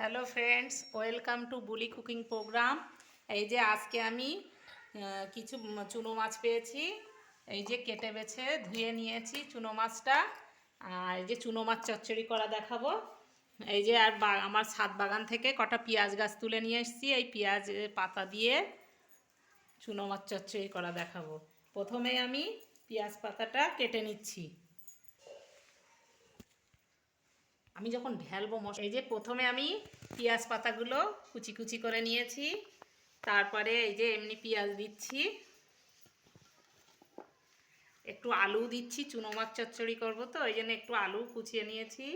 Hello friends, welcome to Buli cooking programme. এই যে আজকে আমি কিছু চুনো মাছ পেয়েছি। এই যে কেটে বেছে ধুয়ে নিয়েছি চুনো মাছটা। আর এই যে চুনো মাছ চচ্চড়ি করা দেখাবো। এই যে আর আমার ছাদ বাগান থেকে কটা পেঁয়াজ গাছ তুলে নিয়ে এসেছি। এই পেঁয়াজ পাতা দিয়ে চুনো মাছ চচ্চড়ি করা দেখাবো। প্রথমে আমি পেঁয়াজ পাতাটা কেটে নিচ্ছি। আমি যখন ঢালবো মশ এই যে প্রথমে আমি পেঁয়াজ পাতাগুলো কুচি কুচি করে নিয়েছি। তারপরে এই যে এমনি পেঁয়াজ দিচ্ছি। একটু আলু দিচ্ছি, চুনো মাছ চচ্চড়ি করব তো, ওই জন্য একটু আলু কুচিয়ে নিয়েছি।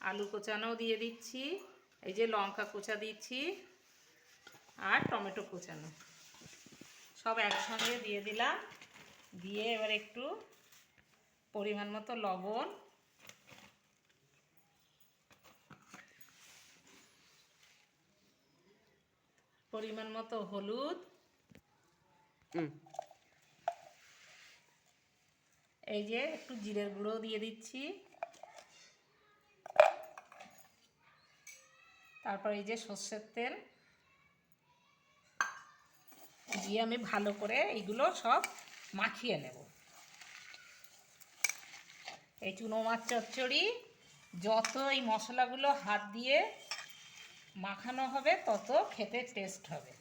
আলু কোচানোও দিয়ে দিচ্ছি। এই যে লঙ্কা কোচা দিচ্ছি আর টমেটো কোচানো। সব একসঙ্গে দিয়ে দিলাম। দিয়ে এবার একটু পরিমাণ মতো লবণ পরিমাণ মতো হলুদ। এই যে একটু জিরের গুঁড়ো দিয়ে দিচ্ছি। তারপর এই যে সর্ষের তেল। দিয়ে আমি ভালো করে এইগুলো সব মাখিয়ে নেব। এই চুনো মাছ চচ্চড়ি যত এই মশলাগুলো হাত দিয়ে মাখানো হবে, তত খেতে টেস্ট হবে?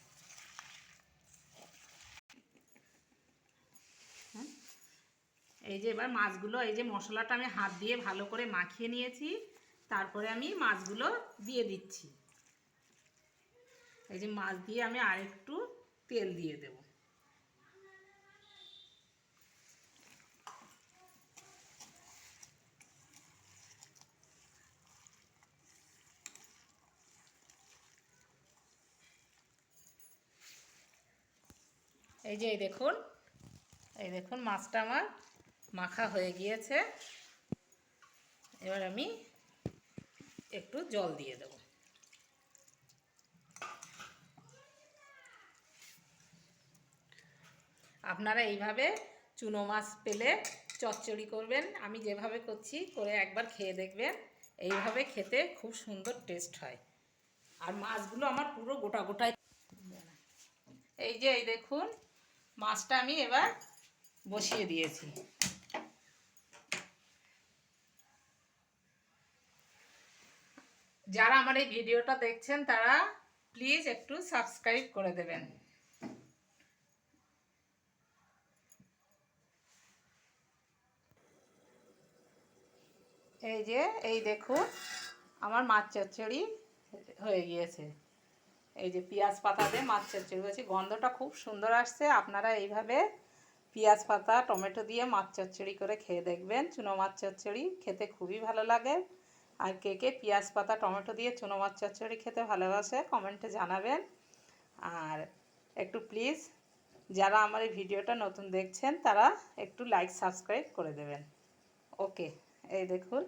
এই যে এবার মাছগুলো, এই যে মশলাটা আমি হাত দিয়ে ভালো করে মাখিয়ে নিয়েছি, তারপরে আমি মাছগুলো দিয়ে দিচ্ছি। এই যে মাছ দিয়ে আমি আরেকটু তেল দিয়ে দেব। এই যে এই দেখুন এই দেখুন মাছটা আমার মাখা হয়ে গিয়েছে। এবার আমি একটু জল দিয়ে দেব। আপনারা এইভাবে চুনো মাছ পেলে চচ্চড়ি করবেন। আমি যেভাবে করছি, করে একবার খেয়ে দেখবেন। এইভাবে খেতে খুব সুন্দর টেস্ট হয়। আর মাছগুলো আমার পুরো গোটা গোটাই। এই যে, এই দেখুন মাছটা আমি এবার বসিয়ে দিয়েছি। যারা আমার এই ভিডিওটা দেখছেন, তারা প্লিজ একটু সাবস্ক্রাইব করে দেবেন। এই যে, এই দেখুন, আমার মাছ চচ্চড়ি হয়ে গিয়েছে। এই যে পেঁয়াজ পাতা দিয়ে মাছ চচ্চড়ি হয়েছে গন্ধটা খুব সুন্দর আসছে। আপনারা এইভাবে পেঁয়াজ পাতা, টমেটো দিয়ে মাছ চচ্চড়ি করে খেয়ে দেখবেন। চুনো মাছ চচ্চড়ি খেতে খুবই ভালো লাগে। আর কে কে পেঁয়াজ পাতা, টমেটো দিয়ে চুনো মাছ চচ্চড়ি খেতে ভালোবাসে, কমেন্টে জানাবেন। আর একটু প্লিজ যারা আমার এই ভিডিওটা নতুন দেখছেন, তারা একটু লাইক সাবস্ক্রাইব করে দেবেন। ওকে এই দেখুন।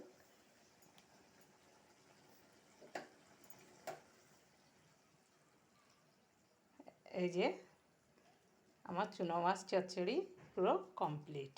এই যে আমার চুনো মাছ চচ্চড়ি পুরো কমপ্লিট